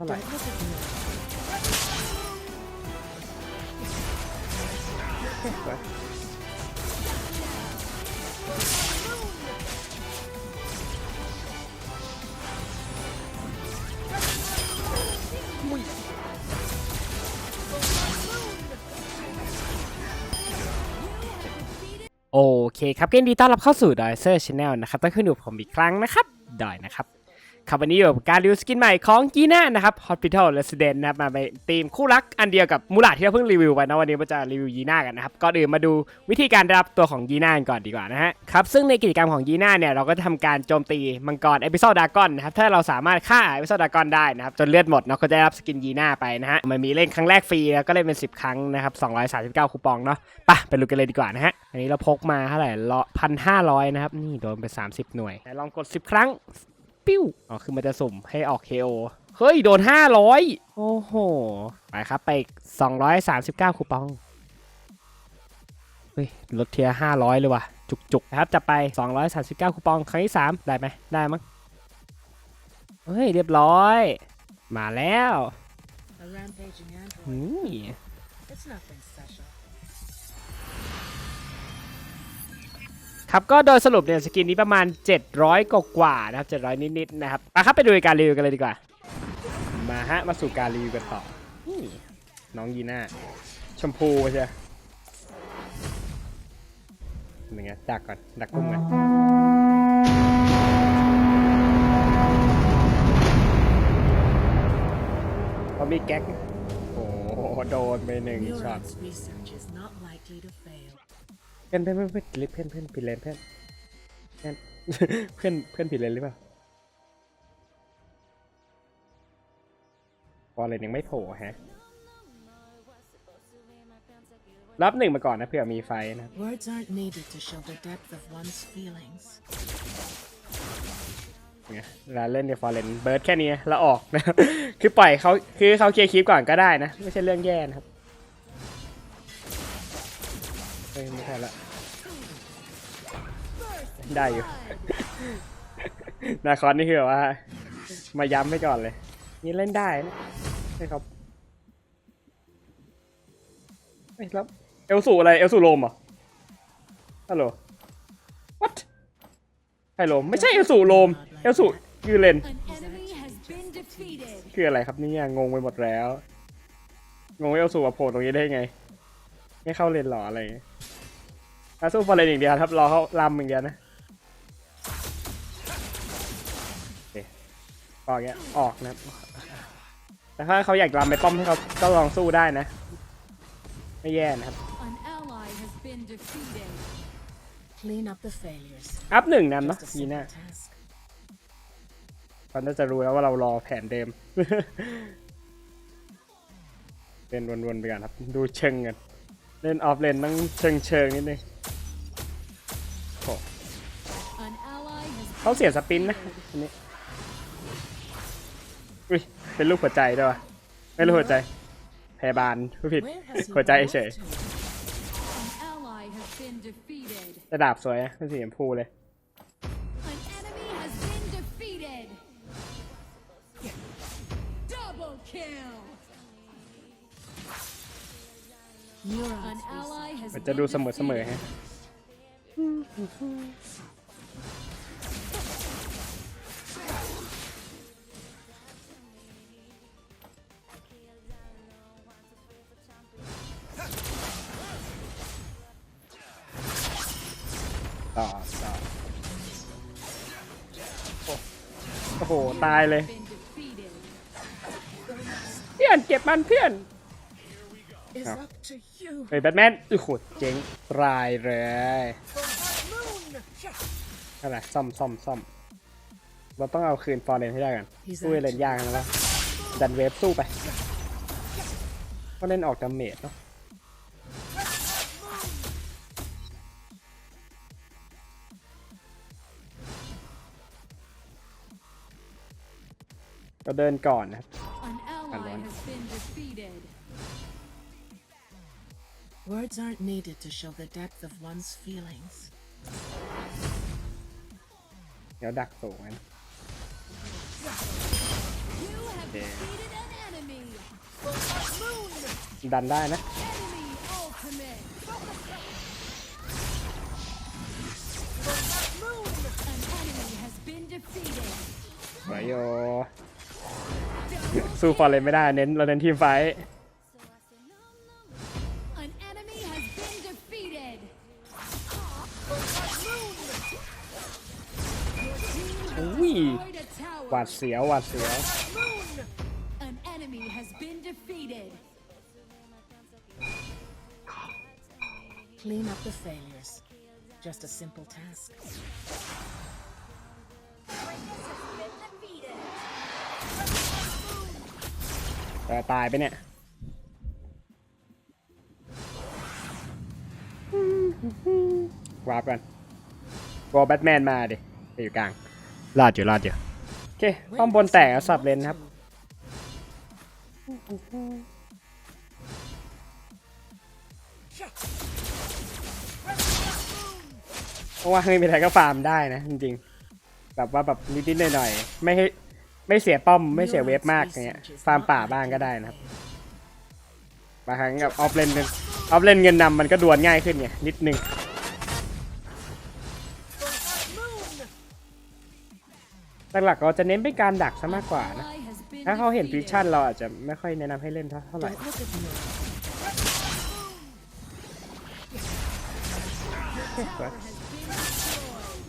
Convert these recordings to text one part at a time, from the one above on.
ท่าไหร่ Don't look at me. สวยโอเคครับเกมดีต้อนรับเข้าสู่ดอยเซอร์ชาแนลนะครับต้องขึ้นอยู่ผมอีกครั้งนะครับดอยนะครับ ครับวันนี้อยู่กับการรีวิวสกินใหม่ของกีน่านะครับ Hospital Resident นะครับมาเป็นทีมคู่รักอันเดียวกับมูลาที่เราเพิ่งรีวิวไปนะวันนี้เราจะรีวิวยีน่ากันนะครับก่อนอื่นมาดูวิธีการรับตัวของยีน่ากันก่อนดีกว่านะฮะครับซึ่งในกิจกรรมของยีน่าเนี่ยเราก็จะทำการโจมตีมังกรเอพิโซดดากอนนะครับถ้าเราสามารถฆ่าเอพิโซดดากอนได้นะครับจนเลือดหมดเราะก็จะได้รับสกินยีน่าไปนะฮะมันมีเล่นครั้งแรกฟรีแล้วก็เล่นเป็น 10 ครั้งนะครับ239คูปองเนาะไปไปดูกันเลยดีกว่านะฮะอันนี้เราพกมาเท่าไหร่ละพันห้าร้อยนะครับนี่โดนไป 30 หน่วยลองกด 10 ครั้ง ปิ้วอ๋อคือมันจะสุ่มให้ออก KO เฮ้ย โดน 500 โอ้โห ไปครับไปอีก239 คูปอง เฮ้ย ลดเทียร์500 เลยว่ะ จุกๆนะครับ จะไป 239 คูปอง ครั้งที่ 3 ได้ไหม ได้มั้ง เฮ้ย เรียบร้อย มาแล้ว A rampaging android. นี่ It's nothing special. ครับก็โดยสรุปเนี่ยสกินนี้ประมาณ 700 กว่ากว่านะครับ700 นิดๆนะครับมาครับไปดูการรีวิวกันเลยดีกว่า มาฮะมาสู่การรีวิวกันต่อน้องยีน่าชมพูใช่ยังไงดักก่อนดักกุ้งก่อนเขามีแก๊กโอ้โหโดนไปหนึ่งช็อต พื่อนเพื่อนเพื่อนเพื่อนเพื่อนเพื่อนผิดเลนเพื่อนเพื่อนเพื่อนเพื่อนผิดเลนหรือเปล่าพอเลนยังไม่โผล่ฮะรับหนึ่งมาก่อนนะเผื่อมีไฟนะ Words aren't needed to show the depth of one's feelings. เวลาเล่นในฟอร์เรนเบิร์ดแค่นี้แล้วออกนะ คือปล่อยเขาคือเขาเคลียร์คลิปก่อนก็ได้นะ ไม่ใช่เรื่องแย่นะครับ ฮ้ยไม่ใช่ละได้อยู่ นาคอนนี่คือแบบว่า มาย้ำให้ก่อนเลย นี่เล่นได้นะใช่ครับเฮ้ยแล้วเอลสูอะไร เอลสูโรมเหรอ ฮัลโหล what ฮัลโหลไม่ใช่เอลสูโรมเอลสูคือเลน An enemy has been defeated. คืออะไรครับเนี่ยงงไปหมดแล้ว งงว่าเอลสูมาโผล่ตรงนี้ได้ไง ไม่เข้าเลนหรออะไรอย่างเงี้ยอะสู้ฟอร์เรนอย่างเดียวครับรอเขาลำอย่างเดียวนะโอเคออกอย่างเงี้ยออกนะครับแต่ถ้าเขาอยากลำไปป้อมให้เขาก็ลองสู้ได้นะ ไม่แย่นะครับ An ally has been defeated. Clean up the failures. อัพหนึ่งนำเนาะ Just a ยีน่า simple task. เขาน่าจะรู้แล้วว่าเรารอแผนเดิมเล่นวนๆไปก่อนครับ ดูเชิงกัน เล่นออฟเลนต้องเชิงเชิงนิดนึงโเขาเสียสปินนะอันนี้อุ้ยเป็นรูปหัวใจด้วยวะไม่รูปหัวใจพยาบาลผู้ผิดหัวใจเฉย to? an ally has been defeated. ระดาบสวยนะเสีชมพูเลย Murad's ally has มันจะดู been เสมอเสมอ defeated. ฮะ ต่อต่อโอ้โอ้โห ตายเลย Been defeated. เพื่อนเก็บมันเพื่อน is Oh. up to you. เฮ้ยแบทแมนอุ้ยโหเจ๋งตายเลยอะไรซ่อมซ่อมซ่อมเราต้องเอาคืนฟอร์เรนให้ได้กัน He's สู้ให้เล่นยากนะวะดันเวฟสู้ไปก็เล่นออกดาเมจเนาะก็เดินก่อนนะครับ Words aren't needed to show the depth of one's feelings. เดี๋ยวดักสูงนะ You have Yeah. defeated ดันได้นะ Enemy ultimate. An enemy has been defeated. สวยโยสู้ฟอร์เรนไม่ได้เน้นเราเน้นทีมไฟท์ Ui. Destroyed a หวา tower. ดเสียวหวาดเสียว An enemy has been defeated. Clean up the failures. Just a simple task. แต่ตายไปเนี่ยวาร์ปกันวอลแบทแมนมาดิไปอยู่กลาง รอดอยู่รอดอยู่โอเคป้อมบนแตกแล้วสับเลนครับ เพราะว่าไม่มีใครก็ฟาร์มได้นะจริงๆ แบบว่าแบบนิดๆหน่อยๆไม่ให้ไม่เสียป้อมไม่เสียเวฟมากอย่างเงี้ยฟาร์มป่าบ้างก็ได้นะครับบางครั้งกับออฟเลนออฟเลนเงินนำมันก็ดวลง่ายขึ้นไงนิดนึง หลักๆเราจะเน้นเป็นการดักซะมากกว่านะ Ally has been ถ้าเขาเห็นฟิช defeated. ชั่นเราอาจจะไม่ค่อยแนะนำให้เล่นเท่าเท่าไหร่ Don't look at me. Tower has been destroyed.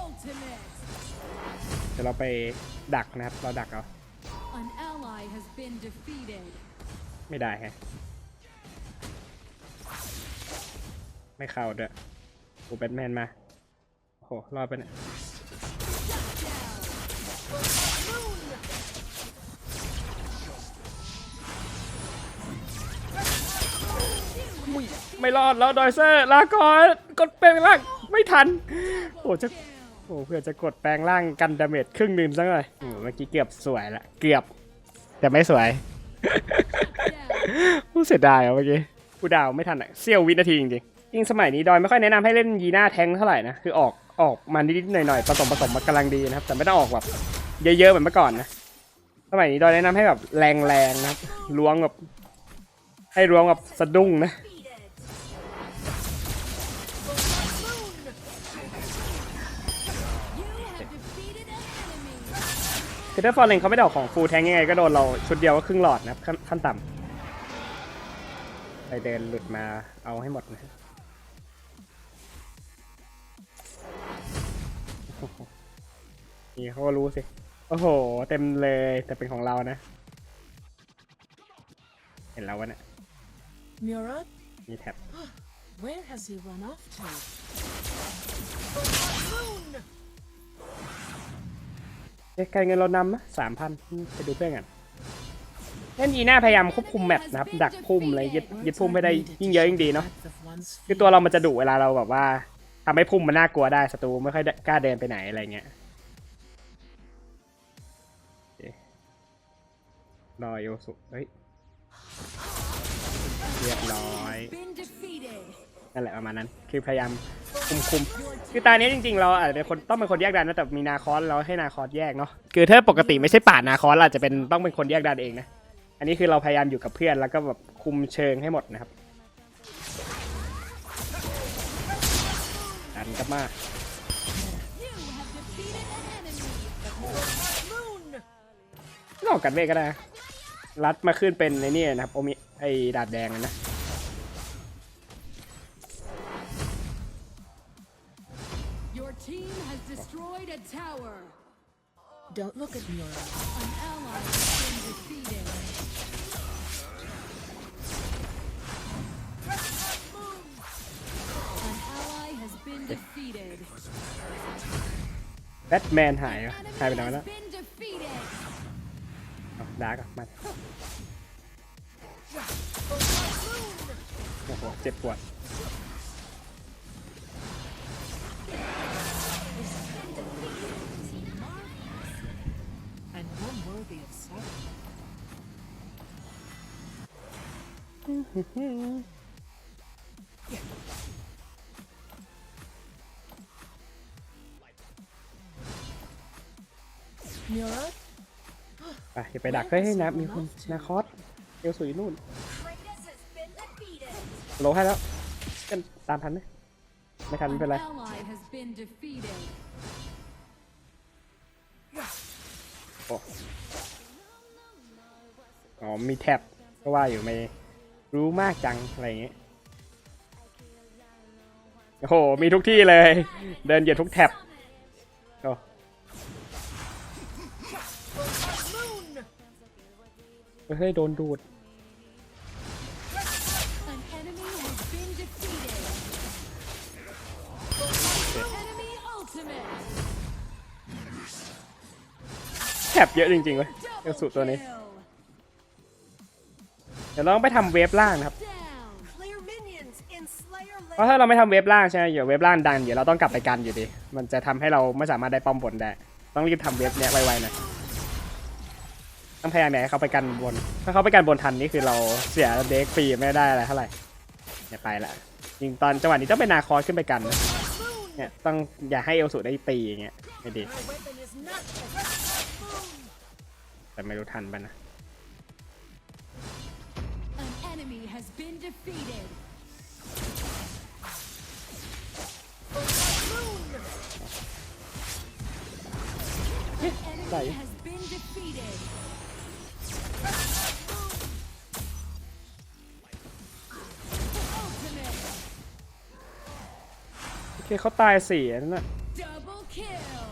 Ultimate. เดี๋ยวเราไปดักนะครับ เราดักเอา An ally has been defeated. ไม่ได้ไงไม่เข้าด้วยโอ้แบทแมนมาโอ้โหรอดไปเนี่ยไม่รอดแล้วดอยเซอร์ลาก่อนกดแปลงร่างไม่ทัน โอ้จะโอ้เพื่อจะกดแปลงร่างกันดาเมจครึ่งหนึ่งซะหน่อยเมื่อกี้เกือบสวยละเกือบ แต่ไม่สวยผู้เสียดายเมื่อกี้ผู้ดาวไม่ทันอะเสี้ยววินาทีจริงๆยิ่งสมัยนี้ดอยไม่ค่อยแนะนำให้เล่นยีน่าแทงเท่าไหร่นะคือออก ออกมานิดๆหน่อยๆผสมผสมมากำลังดีนะครับ แต่ไม่ต้องออกแบบเยอะๆเหมือนเมื่อก่อนนะสมัยนี้ดอยแนะนำให้แบบแรงๆนะครับล้วงแบบให้ล้วงแบบสะดุ้งนะคือถ้าฟอร์เรนเขาไม่ได้ออกของฟูลแทงยังไงก็โดนเราชุดเดียวก็ครึ่งหลอดนะครับขั้นต่ำไปเดินหลุดมาเอาให้หมดนะโนี่เขาก็รู้สิ โอ้โห เต็มเลยแต่เป็นของเรานะ เห็นแล้ววะเนี่ย Murad, มีแท็บ where has he run off to? เอ๊ะการเงินเรานำมะสามพันไปดูเพื่อนกันเล่นยีน่าพยายามควบคุมแมปนะครับ ดักพุ่มอะไรยึดยึดพุ่มให้ได้ยิ่งเยอะยิ่งดีเนาะ Depth of one's คือตัวเรามันจะดุเวลาเราแบบว่าทำให้พุ่มมันน่ากลัวได้ศัตรูไม่ค่อยได้กล้าเดินไปไหนอะไรเงี้ย รอโยสุเฮ้ยเรียบร้อยนั่นแหละประมาณนั้น คือพยายามคุมคุมคือตานี้จริงๆ เราอาจจะเป็นคนต้องเป็นคนแยกดันนะแต่มีนาคอสเราให้นาคอสแยกเนาะคือถ้าปกติไม่ใช่ป่านาคอสเราจะเป็นต้องเป็นคนแยกดันเองนะอันนี้คือเราพยายามอยู่กับเพื่อนแล้วก็แบบคุมเชิงให้หมดนะครับดันกับมา You have defeated an enemy. นอกกันเวทก็ได้ รัดมาขึ้นเป็นในนี่นะครับโอมิไอดาบแดงเลยนะ Your team has destroyed a tower. Don't look at Murad. An ally has been defeated. An ally has been defeated. แบทแมนหายเหรอ Enemy หายไปไหนวะ has แล้ว been defeated. เอา ดาร์กมาโอ้โหเจ็บปวด And one worthy of sight. Murad, ไปอย่าไปดักเฮ้ยนะมีคนนาคอสเอลสุยนู่น Kratos has been defeated. โลให้แล้วกันตามทันไหมไม่ทันไม่เป็นไร An ally has been defeated. โอ้อ๋อมีแท็บก็ว่าอยู่ไม่รู้มากจัง อะไรอย่างเงี้ยโอ้โห มีทุกที่เลย เดินเหยียดทุกแท็บ เฮ้โดนดูด An enemy has been defeated. Enemy ultimate. แท็บเยอะจริงๆเลยเอล Double สุตัวนี้ kill. เดี๋ยวเราต้องไปทำเวฟล่างนะครับ Down. Clear minions in Slayer เพราะถ้าเราไม่ทำเวฟล่างใช่ไหมเดี๋ยวเวฟล่างดันเดี๋ยวเราต้องกลับไปกันอยู่ดี มันจะทำให้เราไม่สามารถได้ป้อมบนได้ ต้องรีบทำเวฟเนี้ยไวๆหน่อย ต้องพยายามอย่าให้เขาไปกันบน ถ้าเขาไปกันบนทันนี่คือเราเสียเด็กฟรีไม่ได้อะไรเท่าไหร่อย่าไปละจริงตอนจังหวะนี้ต้องเป็นนาคอสขึ้นไปกันเนี่ยต้องอย่าให้เอลสุได้ตีอย่างเงี้ยไม่ดี แต่ไม่รู้ทันปะนะ An enemy โอเคเขาตายสี่อันนั้นนะ Double kill.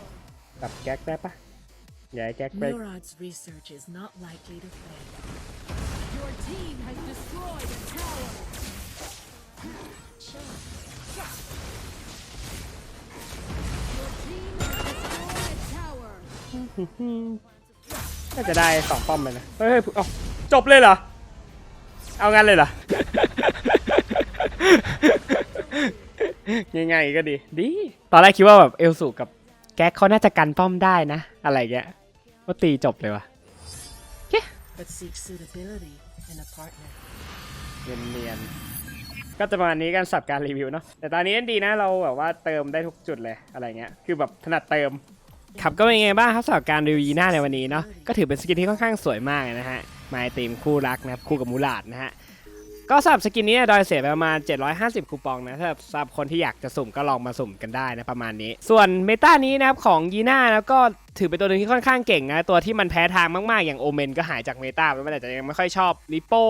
ตับแก๊กได้ปะอย่าให้แก๊กไป Murad's research is not likely to fail. Your team has destroyed a tower. Your team has destroyed a tower. น่าจะได้สองป้อมเลยนะเฮ้ยเฮ้ยเอาจบเลยเหรอ เอางั้นเลยเหรอ ง่ายๆก็ดี ดี ตอนแรกคิดว่าแบบเอลสูกับแก๊กเขาน่าจะกันป้อมได้นะ อะไรเงี้ยว่าตีจบเลยวะ but seek suitability in a partner. เนียนๆก็จะประมาณนี้กันสับการรีวิวเนาะแต่ตอนนี้ดีนะเราแบบว่าเติมได้ทุกจุดเลยอะไรเงี้ย คือแบบถนัดเติมครับก็เป็นไงบ้างครับสำหรับการรีวิวยีน่าในวันนี้เนาะก็ถือเป็นสกินที่ค่อนข้างสวยมากเลยนะฮะมาในธีมคู่รักนะครับคู่กับมูลาดนะฮะ ก็สำหรับสกินนี้ดอยเสียไปประมาณ 750 คูปองนะสำหรับสำหรับคนที่อยากจะสุ่มก็ลองมาสุ่มกันได้นะประมาณนี้ ส่วนเมตานี้นะครับของยีน่าแล้วก็ถือเป็นตัวหนึ่งที่ค่อนข้างเก่งนะตัวที่มันแพ้ทางมากๆ อย่างโอเมนก็หายจากเมตาไปแต่จจะยังไม่ค่อยชอบลิโป้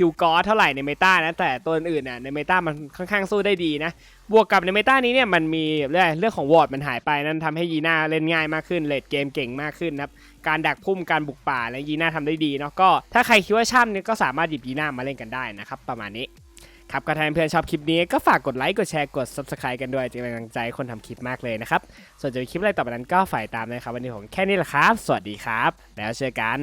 คิวกอเท่าไหร่ในเมตานะ แต่ตัวอื่นน่ะในเมตามันค่อนข้างสู้ได้ดีนะ บวกกับในเมตานี้เนี่ยมันมีเรื่องเรื่องของวอร์ดมันหายไปนั่นทำให้ยีน่าเล่นง่ายมากขึ้นเลดเกมเก่งมากขึ้นนะครับการดักพุ่มการบุกป่าและยีน่าทำได้ดีเนาะก็ถ้าใครคิดว่าช่ำเนี่ยก็สามารถหยิบยีน่ามาเล่นกันได้นะครับประมาณนี้ครับก็ถ้าเพื่อนชอบคลิปนี้ก็ฝากกดไลค์กดแชร์กด subscribe กันด้วยจะเป็นกำลังใจคนทำคลิปมากเลยนะครับ ส่วนจะมีคลิปอะไรต่อไปนั้นก็ฝ่ายตามนะครับ วันนี้ผมแค่นี้แหละครับ สวัสดีครับ แล้วเจอกัน